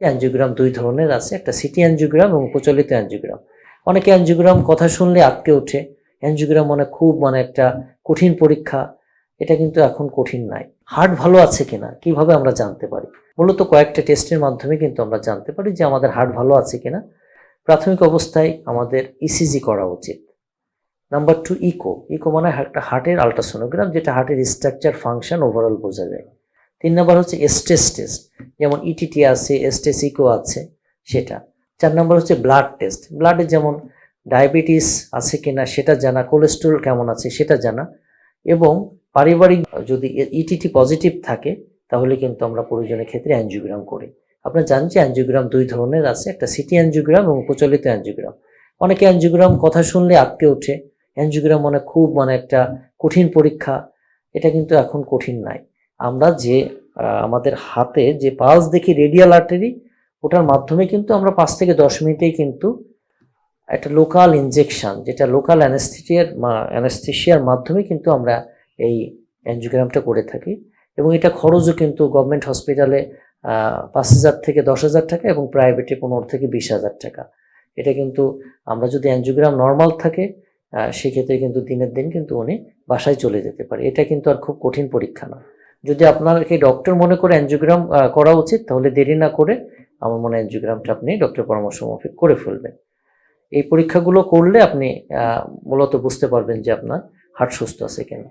Angiogram দুই ধরনের আছে, একটা সিটি অ্যানজিওগ্রাম এবং প্রচলিত অ্যানজিওগ্রাম অনেকে অ্যানজিওগ্রাম কথা শুনলে আটকে ওঠে। অ্যানজিওগ্রাম মানে খুব মানে একটা কঠিন পরীক্ষা, এটা কিন্তু এখন কঠিন নাই। হার্ট ভালো আছে কিনা, কীভাবে আমরা জানতে পারি? মূলত কয়েকটা টেস্টের মাধ্যমে কিন্তু আমরা জানতে পারি যে আমাদের হার্ট ভালো আছে কিনা। প্রাথমিক অবস্থায় আমাদের ইসিজি করা উচিত। নাম্বার টু ইকো ইকো মানে একটা হার্টের আলট্রাসোনোগ্রাম যেটা হার্টের স্ট্রাকচার ফাংশন ওভারঅল বোঝা যায়। তিন নম্বর হচ্ছে এস্টেস টেস্ট যেমন ইটিটি আছে এস্টেস ইকো আছে, সেটা। চার নম্বর হচ্ছে ব্লাড টেস্ট ব্লাডে যেমন ডায়াবেটিস আছে কিনা সেটা জানা কোলেস্ট্রল কেমন আছে সেটা জানা, এবং পারিবারিক যদি ইটিটি পজিটিভ থাকে, তাহলে কিন্তু আমরা প্রয়োজনের ক্ষেত্রে অ্যানজিওগ্রাম করি। আপনারা জানেন যে অ্যানজিওগ্রাম দুই ধরনের আছে, একটা সিটি অ্যানজিওগ্রাম এবং প্রচলিত অ্যানজিওগ্রাম অনেকে অ্যানজিওগ্রাম কথা শুনলে আটকে ওঠে। অ্যানজিওগ্রাম মানে খুব মানে একটা কঠিন পরীক্ষা, এটা কিন্তু এখন কঠিন নাই। আমরা যে আমাদের হাতে যে পালস দেখি রেডিয়াল আর্টারি ওটার মাধ্যমে কিন্তু আমরা পাঁচ থেকে দশ মিনিটেই কিন্তু একটা লোকাল ইনজেকশন যেটা লোকাল অ্যানেস্থেটিয়ার অ্যানেস্থেশিয়ার মাধ্যমে কিন্তু আমরা এই অ্যানজিওগ্রামটা করে থাকি। এবং এটা খরচও কিন্তু গভর্নমেন্ট হসপিটালে পাঁচ হাজার থেকে দশ হাজার টাকা এবং প্রাইভেটে পনেরো থেকে বিশ হাজার টাকা। এটা কিন্তু আমরা যদি অ্যানজিওগ্রাম নর্মাল থাকে সেক্ষেত্রে কিন্তু দিনের দিন কিন্তু উনি বাসায় চলে যেতে পারে। এটা কিন্তু আর খুব কঠিন পরীক্ষা না। যদি আপনাকে ডক্টর মনে করে অ্যানজিওগ্রাম করা উচিত, তাহলে দেরি না করে আমার মনে হয় অ্যানজিওগ্রামটা আপনি ডক্টর পরামর্শ মাফিক করে ফেলবেন। এই পরীক্ষাগুলো করলে আপনি মূলত বুঝতে পারবেন যে আপনার হার্ট সুস্থ আছে কিনা।